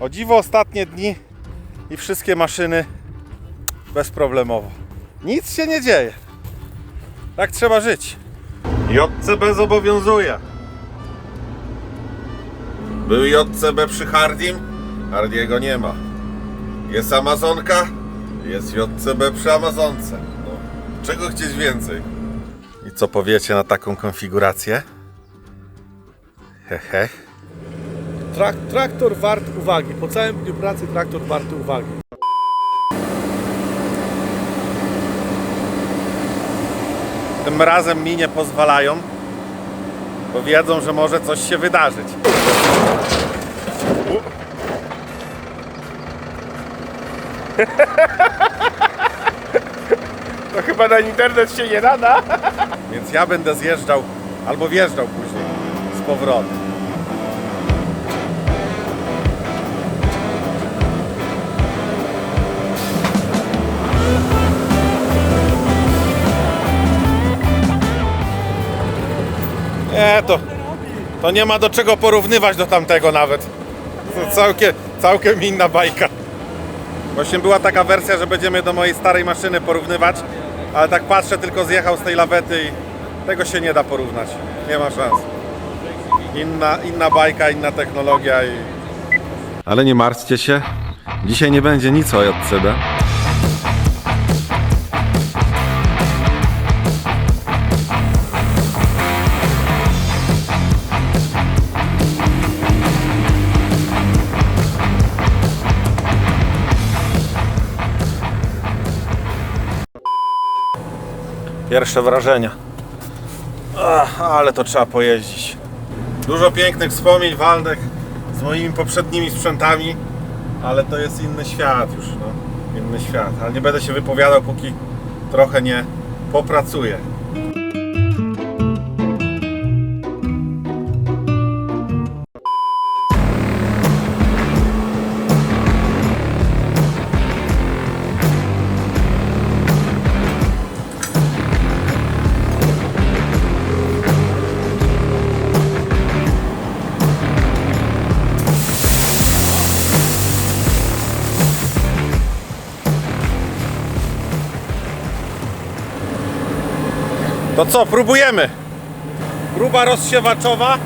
O dziwo ostatnie dni i wszystkie maszyny bezproblemowo. Nic się nie dzieje. Tak trzeba żyć. JCB zobowiązuje. Był JCB przy Hardim, Hardiego nie ma. Jest Amazonka, jest JCB przy Amazonce. No, czego chcieć więcej? I co powiecie na taką konfigurację? Hehe. Trak, traktor wart uwagi. Po całym dniu pracy traktor warty uwagi. Tym razem mi nie pozwalają, bo wiedzą, że może coś się wydarzyć. To chyba na internet się nie nada. Więc ja będę zjeżdżał albo wjeżdżał później z powrotem. Nie, to, to nie ma do czego porównywać do tamtego nawet. To całkiem, całkiem inna bajka. Właśnie była taka wersja, że będziemy do mojej starej maszyny porównywać, ale tak patrzę, tylko zjechał z tej lawety i tego się nie da porównać. Nie ma szans. Inna, inna bajka, inna technologia i... Ale nie martwcie się, dzisiaj nie będzie nic o JCB. Pierwsze wrażenia. Ach, ale to trzeba pojeździć. Dużo pięknych wspomnień walnych z moimi poprzednimi sprzętami, ale to jest inny świat już, no. Inny świat. Ale nie będę się wypowiadał, póki trochę nie popracuję. To co, próbujemy? Próba rozsiewaczowa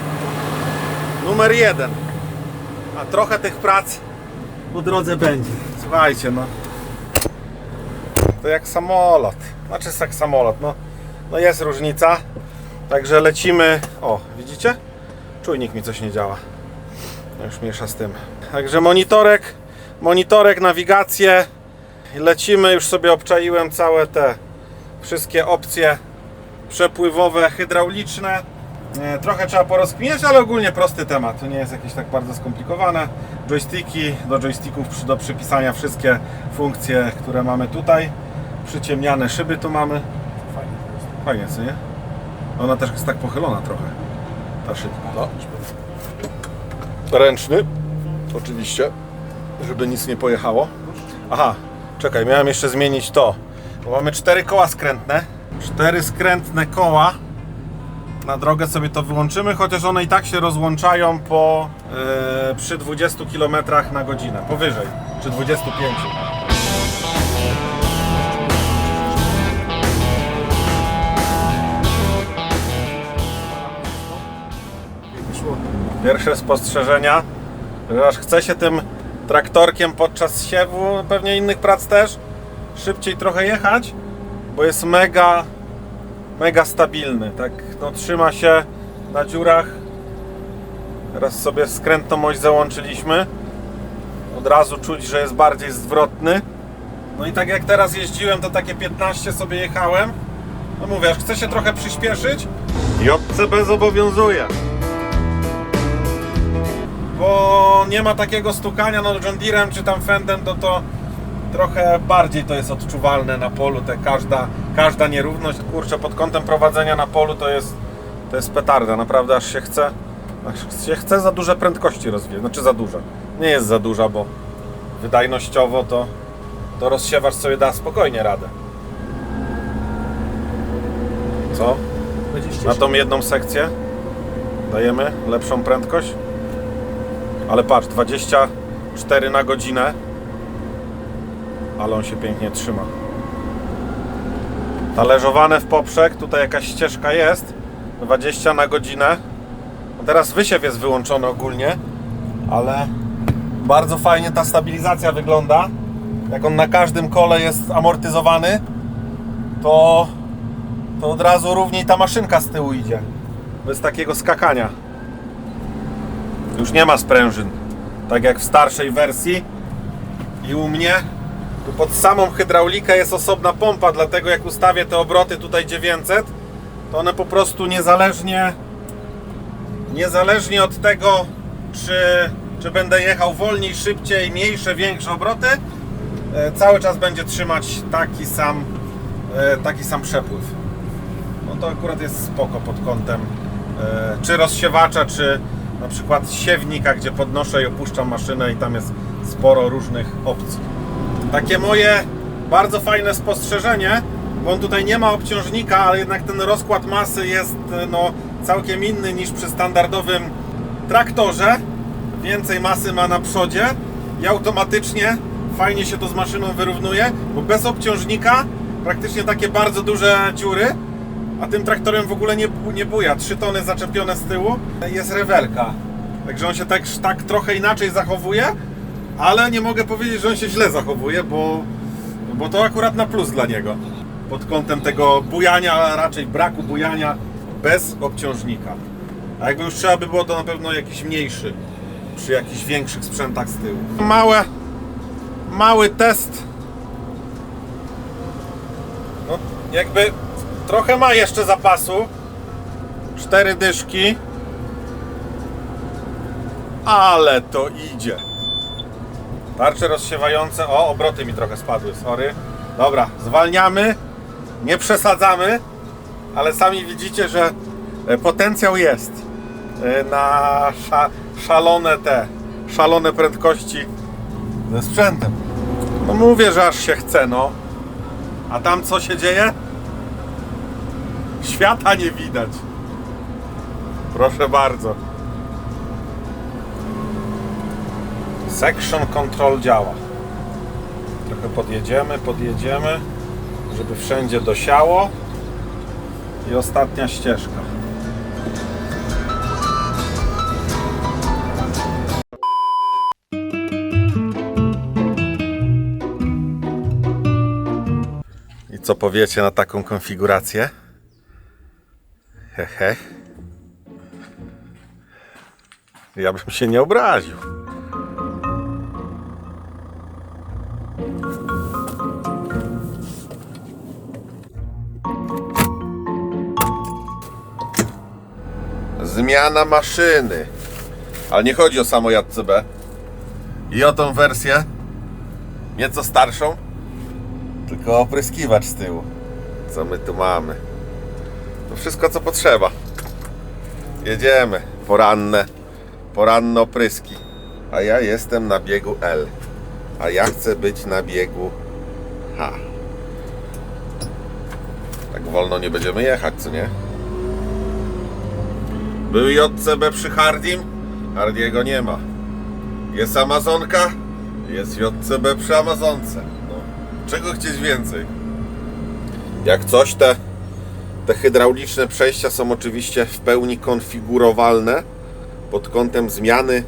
numer jeden. A trochę tych prac po drodze będzie. Słuchajcie, no. To jak samolot. Znaczy jest jak samolot, no. No jest różnica. Także lecimy. O, widzicie? Czujnik mi coś nie działa. Już miesza z tym. Także monitorek, monitorek, nawigację. Lecimy, już sobie obczaiłem całe te wszystkie opcje przepływowe, hydrauliczne. E, Trochę trzeba porozkminiać, ale ogólnie prosty temat. To nie jest jakieś tak bardzo skomplikowane. Joysticki, do joysticków do przypisania wszystkie funkcje, które mamy tutaj. Przyciemniane szyby tu mamy. Fajnie, Fajnie co nie? Ona też jest tak pochylona trochę. Ta szybka. No. Ręczny. Oczywiście. Żeby nic nie pojechało. Aha, czekaj, miałem jeszcze zmienić to. Bo mamy cztery koła skrętne. Cztery skrętne koła. Na drogę sobie to wyłączymy, chociaż one i tak się rozłączają po e, przy 20 km na godzinę. Powyżej, czy 25. Pierwsze spostrzeżenia, że aż chce się tym traktorkiem podczas siewu, pewnie innych prac też, szybciej trochę jechać, bo jest mega, mega stabilny. Tak, no, trzyma się na dziurach. Teraz sobie skrętną oś załączyliśmy. Od razu czuć, że jest bardziej zwrotny. No i tak jak teraz jeździłem, to takie 15 sobie jechałem. No mówię, aż chce się trochę przyspieszyć. JCB zobowiązuje. Bo nie ma takiego stukania, no John Deerem czy tam Fendem, to to trochę bardziej to jest odczuwalne na polu, te każda, każda nierówność, kurczę, pod kątem prowadzenia na polu to jest, to jest petarda, naprawdę aż się chce, aż się chce za duże prędkości rozwijać, znaczy za duże, nie jest za duża, bo wydajnościowo to, to rozsiewacz sobie da spokojnie radę. Co? Na tą jedną sekcję dajemy lepszą prędkość? Ale patrz, 20, 4 na godzinę, ale on się pięknie trzyma. Talerzowane w poprzek, tutaj jakaś ścieżka jest, 20 na godzinę. No teraz wysiew jest wyłączony ogólnie, ale bardzo fajnie ta stabilizacja wygląda. Jak on na każdym kole jest amortyzowany, to, to od razu równiej ta maszynka z tyłu idzie. Bez takiego skakania. Już nie ma sprężyn. Tak jak w starszej wersji. I u mnie tu pod samą hydraulikę jest osobna pompa, dlatego jak ustawię te obroty tutaj 900, to one po prostu niezależnie niezależnie od tego, czy, czy będę jechał wolniej, szybciej, mniejsze, większe obroty, e, cały czas będzie trzymać taki sam, e, taki sam przepływ. No to akurat jest spoko pod kątem e, czy rozsiewacza, czy na przykład siewnika, gdzie podnoszę i opuszczam maszynę i tam jest sporo różnych opcji. Takie moje bardzo fajne spostrzeżenie, bo on tutaj nie ma obciążnika, ale jednak ten rozkład masy jest e, no, całkiem inny niż przy standardowym traktorze. Więcej masy ma na przodzie i automatycznie fajnie się to z maszyną wyrównuje, bo bez obciążnika praktycznie takie bardzo duże dziury, a tym traktorem w ogóle nie, nie buja. 3 tony zaczepione z tyłu, jest rewelka. Także on się tak, tak trochę inaczej zachowuje, ale nie mogę powiedzieć, że on się źle zachowuje, bo, bo to akurat na plus dla niego. Pod kątem tego bujania, a raczej braku bujania bez obciążnika. A jakby już trzeba by było, to na pewno jakiś mniejszy, przy jakichś większych sprzętach z tyłu. Małe, mały test. No, jakby trochę ma jeszcze zapasu. Cztery dyszki. Ale to idzie. Tarcze rozsiewające. O, obroty mi trochę spadły, sorry. Dobra, zwalniamy. Nie przesadzamy, ale sami widzicie, że e, potencjał jest e, na sza, szalone te, szalone prędkości ze sprzętem. No mówię, że aż się chce, no. A tam co się dzieje? Świata nie widać. Proszę bardzo. Section control działa. Trochę podjedziemy, podjedziemy, żeby wszędzie dosiało. I ostatnia ścieżka. I co powiecie na taką konfigurację? Hehe. Ja bym się nie obraził. Zmiana maszyny. Ale nie chodzi o samo JCB. I o tą wersję nieco starszą, tylko opryskiwacz z tyłu. Co my tu mamy? To wszystko co potrzeba. Jedziemy. Poranne. Poranne opryski. A ja jestem na biegu L. A ja chcę być na biegu H. Tak wolno nie będziemy jechać, co nie? Był JCB przy Hardim? Hardiego nie ma. Jest Amazonka? Jest JCB przy Amazonce. No, czego chcieć więcej? Jak coś, te, te hydrauliczne przejścia są oczywiście w pełni konfigurowalne pod kątem zmiany,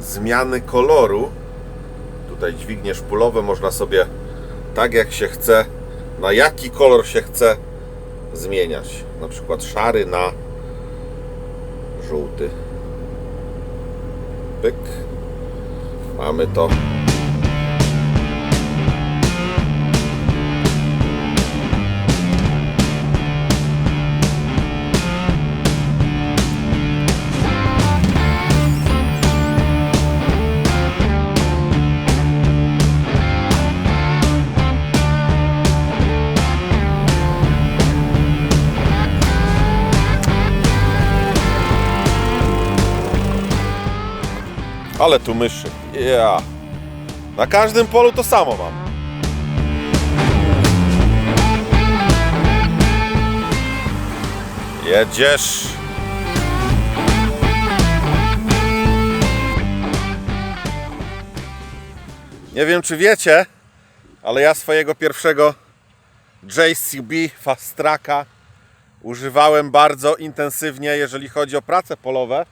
zmiany koloru. Tutaj dźwignie szpulowe można sobie tak jak się chce, na jaki kolor się chce zmieniać. Na przykład szary na żółty. Pyk. Mamy to. Ale tu myszy. Ja. Na każdym polu to samo mam. Jedziesz. Nie wiem czy wiecie, ale ja swojego pierwszego JCB Fast Tracka używałem bardzo intensywnie, jeżeli chodzi o prace polowe.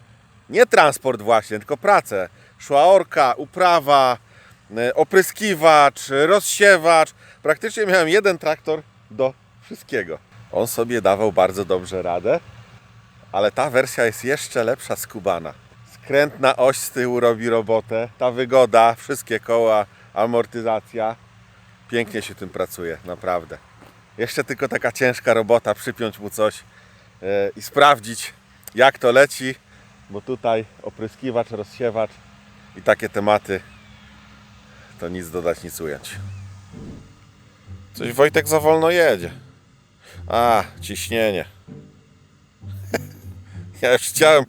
Nie transport właśnie, tylko pracę. Szła orka, uprawa, e, opryskiwacz, rozsiewacz. Praktycznie miałem jeden traktor do wszystkiego. On sobie dawał bardzo dobrze radę, ale ta wersja jest jeszcze lepsza z Kubana. Skrętna oś z tyłu robi robotę, ta wygoda, wszystkie koła, amortyzacja. Pięknie się tym pracuje, naprawdę. Jeszcze tylko taka ciężka robota, przypiąć mu coś e, i sprawdzić jak to leci, bo tutaj opryskiwacz, rozsiewacz i takie tematy to nic dodać, nic ująć. Coś Wojtek za wolno jedzie. A, ciśnienie. Ja już chciałem,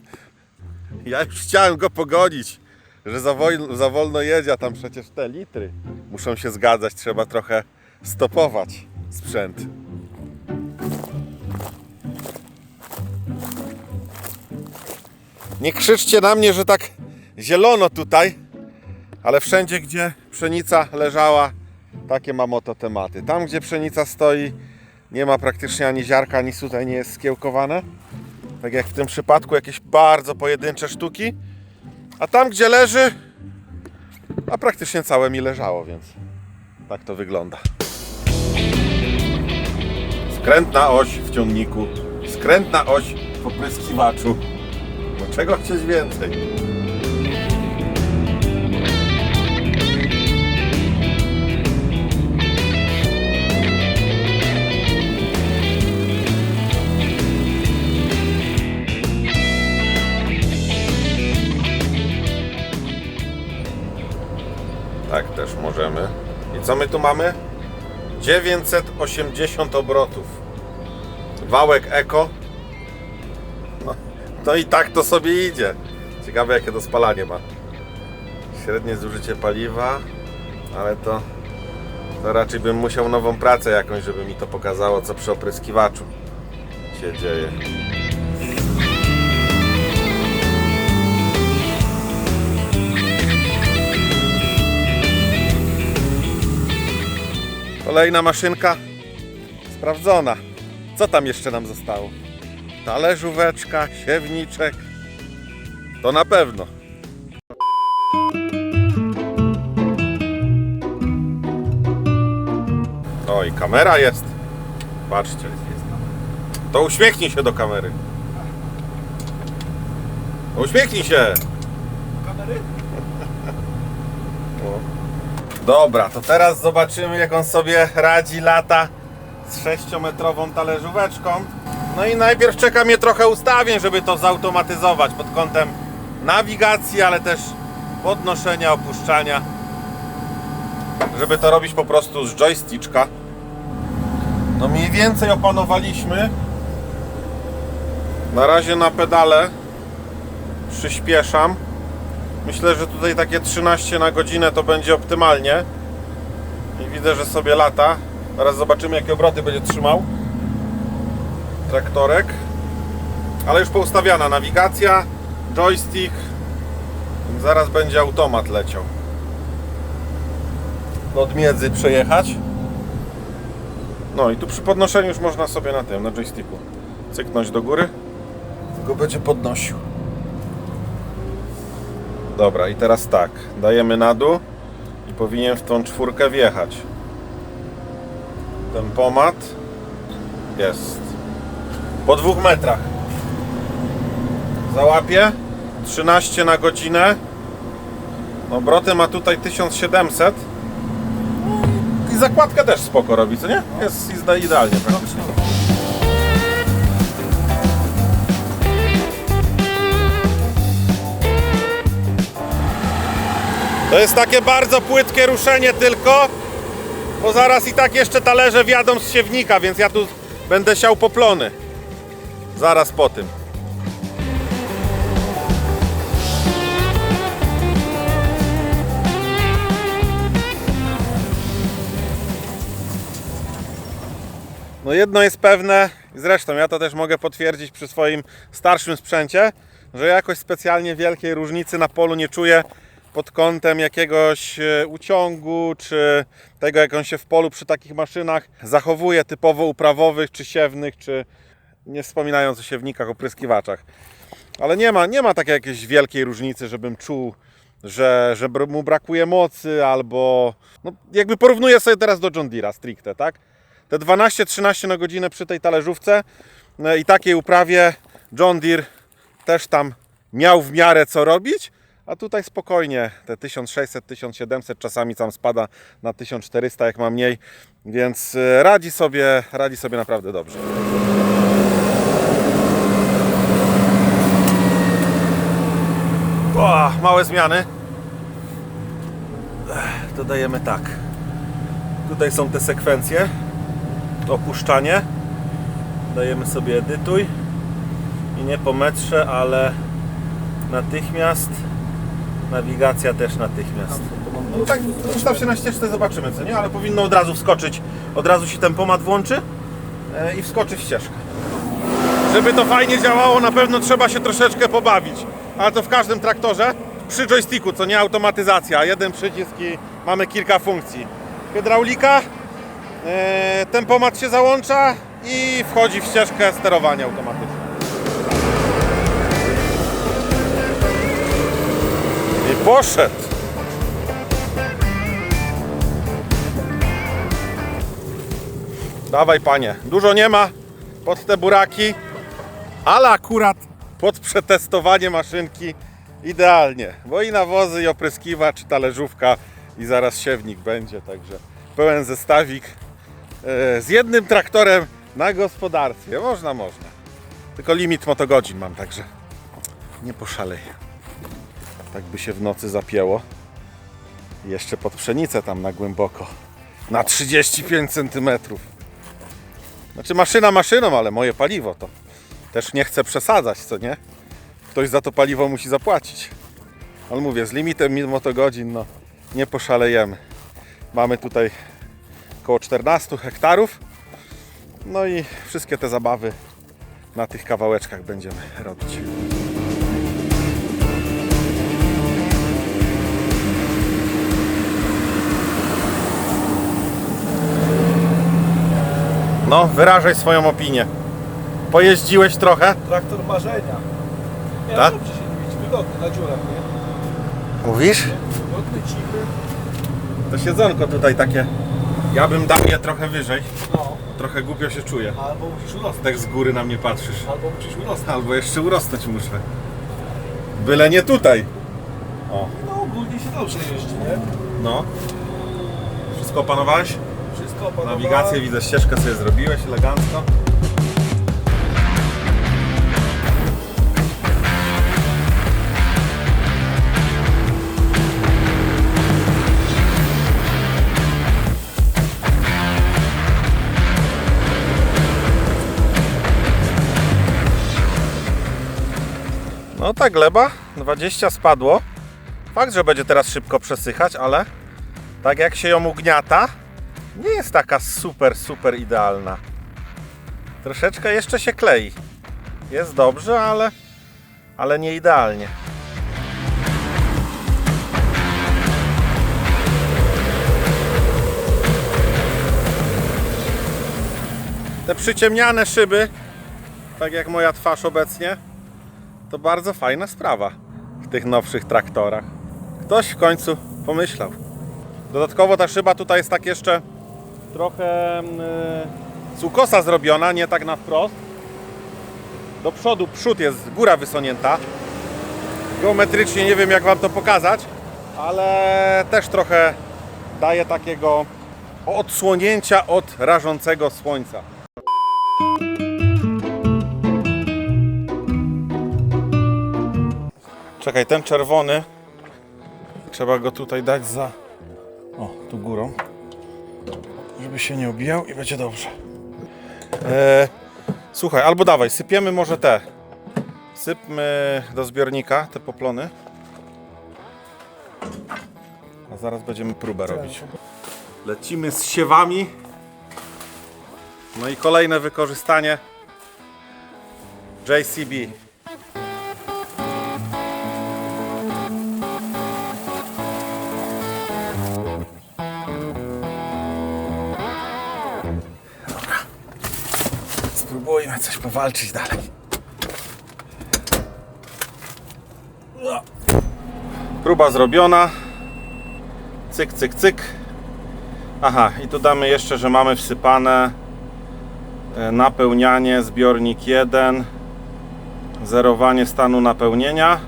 ja już chciałem go pogonić, że za, wol, za wolno jedzie, a tam przecież te litry muszą się zgadzać, trzeba trochę stopować sprzęt. Nie krzyczcie na mnie, że tak zielono tutaj, ale wszędzie, gdzie pszenica leżała, takie mam oto tematy. Tam, gdzie pszenica stoi, nie ma praktycznie ani ziarka, ani tutaj nie jest skiełkowane. Tak jak w tym przypadku, jakieś bardzo pojedyncze sztuki. A tam, gdzie leży, a praktycznie całe mi leżało, więc tak to wygląda. Skrętna oś w ciągniku, skrętna oś w opryskiwaczu. No czego chcieć więcej? Co my tu mamy? 980 obrotów. Wałek eko. No, no i tak to sobie idzie. Ciekawe jakie to spalanie ma. Średnie zużycie paliwa, ale to, to raczej bym musiał nową pracę jakąś, żeby mi to pokazało, co przy opryskiwaczu się dzieje. Kolejna maszynka sprawdzona. Co tam jeszcze nam zostało? Talerzóweczka, siewniczek. To na pewno. Oj, kamera jest. Patrzcie. To uśmiechnij się do kamery. Uśmiechnij się. Kamery? Dobra, to teraz zobaczymy jak on sobie radzi lata z 6-metrową talerzóweczką. No i najpierw czeka mnie trochę ustawień, żeby to zautomatyzować pod kątem nawigacji, ale też podnoszenia, opuszczania. Żeby to robić po prostu z joysticka. No mniej więcej opanowaliśmy. Na razie na pedale przyspieszam. Myślę, że tutaj takie 13 na godzinę to będzie optymalnie. I widzę, że sobie lata. Teraz zobaczymy, jakie obroty będzie trzymał traktorek. Ale już poustawiana nawigacja, joystick. Zaraz będzie automat leciał. Od miedzy przejechać. No i tu przy podnoszeniu już można sobie na tym, na joysticku cyknąć do góry. Go będzie podnosił. Dobra, i teraz tak, dajemy na dół i powinien w tą czwórkę wjechać. Tempomat jest po dwóch metrach. Załapie 13 na godzinę. Obroty ma tutaj 1700. I zakładkę też spoko robi, co nie? Jest idealnie praktycznie. To jest takie bardzo płytkie ruszenie tylko, bo zaraz i tak jeszcze talerze wjadą z siewnika, więc ja tu będę siał poplony. Zaraz po tym. No jedno jest pewne, zresztą ja to też mogę potwierdzić przy swoim starszym sprzęcie, że jakoś specjalnie wielkiej różnicy na polu nie czuję pod kątem jakiegoś e, uciągu, czy tego jak on się w polu przy takich maszynach zachowuje, typowo uprawowych, czy siewnych, czy nie wspominając o siewnikach, opryskiwaczach. Ale nie ma, nie ma takiej jakiejś wielkiej różnicy, żebym czuł, że, że mu brakuje mocy, albo no, jakby porównuję sobie teraz do John Deere'a stricte, tak? Te 12-13 na godzinę przy tej talerzówce no i takiej uprawie John Deere też tam miał w miarę co robić, a tutaj spokojnie te 1600-1700 czasami tam spada na 1400 jak ma mniej, więc e, radzi sobie, radzi sobie naprawdę dobrze. O, małe zmiany. Dodajemy tak. Tutaj są te sekwencje. Opuszczanie. Dajemy sobie edytuj. I nie po metrze, ale natychmiast. Nawigacja też natychmiast. No tak, ustaw się na ścieżce, zobaczymy co nie, ale powinno od razu wskoczyć. Od razu się tempomat włączy e, i wskoczy w ścieżkę. Żeby to fajnie działało, na pewno trzeba się troszeczkę pobawić. Ale to w każdym traktorze. Przy joysticku, co nie automatyzacja. Jeden przycisk i mamy kilka funkcji. Hydraulika, e, tempomat się załącza i wchodzi w ścieżkę sterowania automatyczne. I poszedł. Dawaj panie, dużo nie ma pod te buraki, ale akurat pod przetestowanie maszynki idealnie, bo i nawozy, i opryskiwacz, i talerzówka i zaraz siewnik będzie, także pełen zestawik e, z jednym traktorem na gospodarstwie. Można, można. Tylko limit motogodzin mam, także nie poszaleję. Tak by się w nocy zapięło. Jeszcze pod pszenicę tam na głęboko. Na 35 cm. Znaczy maszyna maszyną, ale moje paliwo to też nie chcę przesadzać, co nie? Ktoś za to paliwo musi zapłacić. Ale mówię, z limitem motogodzin no nie poszalejemy. Mamy tutaj około 14 hektarów. No i wszystkie te zabawy na tych kawałeczkach będziemy robić. No, wyrażaj swoją opinię. Pojeździłeś trochę? Traktor marzenia. Nie, Tak? dobrze się jeździ, wygodny na dziurach, nie? Mówisz? Wygodny, cichy. To siedzonko tutaj takie. Ja bym dał je trochę wyżej. No, Trochę głupio się czuję. albo musisz urosnąć. Tak z góry na mnie patrzysz. Albo musisz urosnąć. Albo jeszcze urosnąć muszę. Byle nie tutaj. O, No ogólnie się dobrze jeździ, nie? no. Wszystko opanowałeś? Wszystko opanowane. Nawigację widzę, ścieżkę sobie zrobiłeś elegancko. No ta gleba 20 spadło. Fakt, że będzie teraz szybko przesychać, ale tak jak się ją ugniata, nie jest taka super, super idealna. Troszeczkę jeszcze się klei. Jest dobrze, ale, ale nie idealnie. Te przyciemniane szyby, tak jak moja twarz obecnie, to bardzo fajna sprawa w tych nowszych traktorach. Ktoś w końcu pomyślał. Dodatkowo ta szyba tutaj jest tak jeszcze trochę ukosa zrobiona, nie tak na wprost. Do przodu przód jest góra wysunięta. Geometrycznie nie wiem jak Wam to pokazać, ale też trochę daje takiego odsłonięcia od rażącego słońca. Czekaj, ten czerwony trzeba go tutaj dać za o, tu górą. Żeby się nie obijał i będzie dobrze. E, słuchaj, albo dawaj, sypiemy może te. Sypmy do zbiornika te poplony. A zaraz będziemy próbę robić. Lecimy z siewami. No i kolejne wykorzystanie JCB. Powalczyć dalej. Próba zrobiona. Cyk, cyk, cyk. Aha, i tu damy jeszcze, że mamy wsypane e, napełnianie, zbiornik 1, zerowanie stanu napełnienia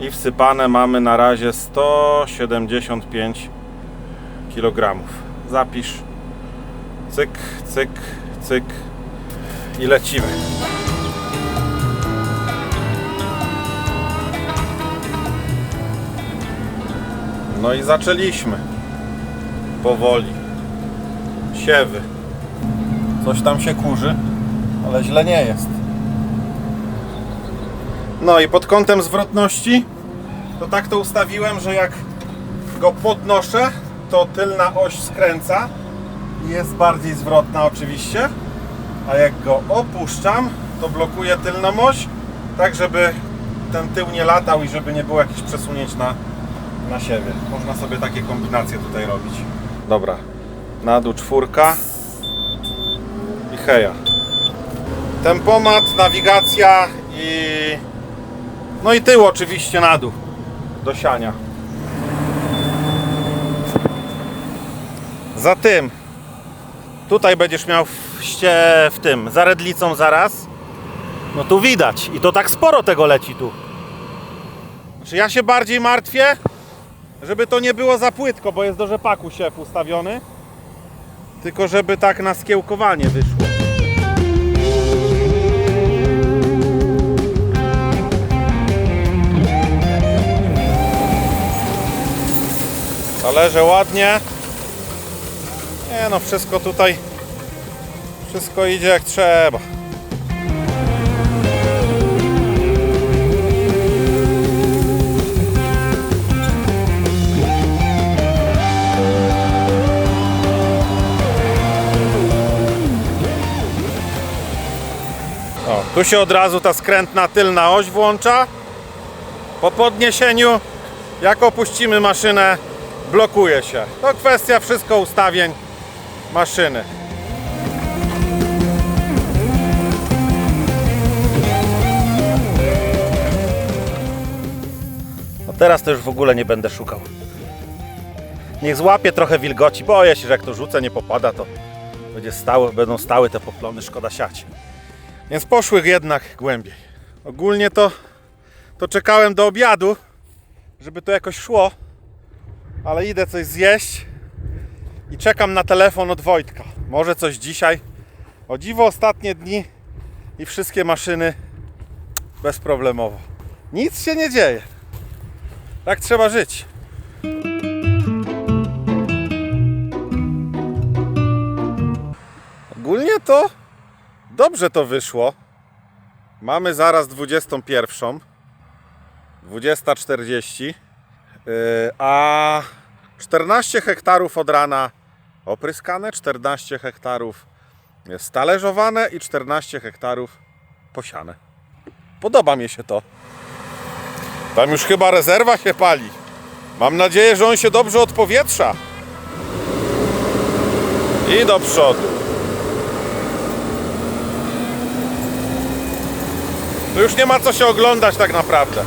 i wsypane mamy na razie 175 kg. Zapisz. Cyk, cyk, cyk i lecimy. No i zaczęliśmy. Powoli. Siewy. Coś tam się kurzy, ale źle nie jest. No i pod kątem zwrotności to tak to ustawiłem, że jak go podnoszę, to tylna oś skręca i jest bardziej zwrotna oczywiście, a jak go opuszczam, to blokuje tylną oś, tak żeby ten tył nie latał i żeby nie było jakichś przesunięć na, na siebie. Można sobie takie kombinacje tutaj robić. Dobra, na dół czwórka i heja. Tempomat, nawigacja i no i tył oczywiście na dół do siania. Za tym tutaj będziesz miał ście, w tym, za redlicą zaraz. No tu widać i to tak sporo tego leci tu. Znaczy ja się bardziej martwię, żeby to nie było za płytko, bo jest do rzepaku siew ustawiony. Tylko żeby tak na skiełkowanie wyszło. Talerze ładnie. Nie no, wszystko tutaj, wszystko idzie jak trzeba. O, tu się od razu ta skrętna tylna oś włącza. Po podniesieniu, jak opuścimy maszynę, blokuje się. To kwestia wszystko ustawień maszyny. Teraz to już w ogóle nie będę szukał. Niech złapie trochę wilgoci. Boję się, że jak to rzucę, nie popada, to będzie stały, będą stały te poplony, szkoda siać. Więc poszły jednak głębiej. Ogólnie to, to czekałem do obiadu, żeby to jakoś szło, ale idę coś zjeść i czekam na telefon od Wojtka. Może coś dzisiaj. O dziwo ostatnie dni i wszystkie maszyny bezproblemowo. Nic się nie dzieje. Tak trzeba żyć. Ogólnie to dobrze to wyszło. Mamy zaraz 21. 20.40. Yy, a 14 hektarów od rana opryskane, 14 hektarów stalerzowane i 14 hektarów posiane. Podoba mi się to. Tam już chyba rezerwa się pali. Mam nadzieję, że on się dobrze odpowietrza. I do przodu. Tu już nie ma co się oglądać tak naprawdę.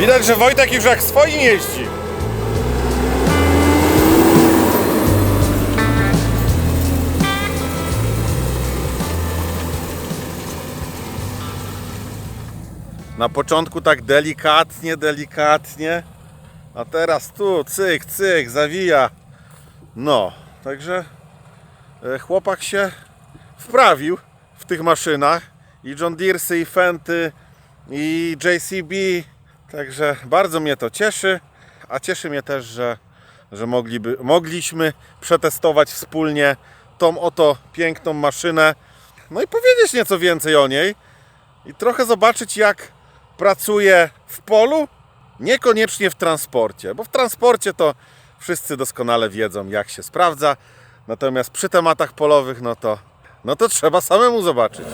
Widać, że Wojtek już jak swoim jeździ. Na początku tak delikatnie, delikatnie, a teraz tu cyk, cyk, zawija. No, także e, chłopak się wprawił w tych maszynach i John Deere'sy, i Fenty, i JCB. Także bardzo mnie to cieszy, a cieszy mnie też, że, że mogliby, mogliśmy przetestować wspólnie tą oto piękną maszynę. No i powiedzieć nieco więcej o niej i trochę zobaczyć, jak pracuje w polu, niekoniecznie w transporcie, bo w transporcie to Wszyscy doskonale wiedzą, jak się sprawdza. Natomiast przy tematach polowych, no to, no to trzeba samemu zobaczyć.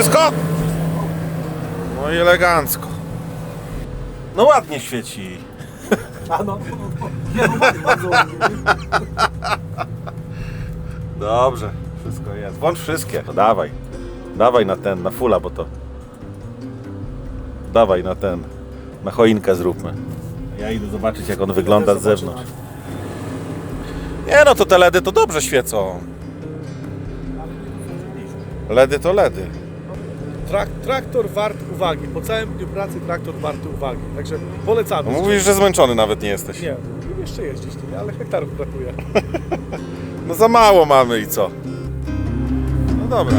Wszystko? No i elegancko. No ładnie świeci. A no, nie, no, bardzo, bardzo ładnie. Dobrze, wszystko jest. Włącz wszystkie. No dawaj. Dawaj na ten, na fula, bo to. Dawaj na ten. Na choinkę zróbmy. Ja idę zobaczyć, jak on wygląda z zewnątrz. Nie no, to te LEDy to dobrze świecą. LEDy to LEDy. Trak, traktor wart uwagi. Po całym dniu pracy traktor warty uwagi. Także polecamy. No mówisz, że zmęczony nawet nie jesteś. Nie, jeszcze jeździć, nie, ale hektarów brakuje. No za mało mamy i co? No dobra.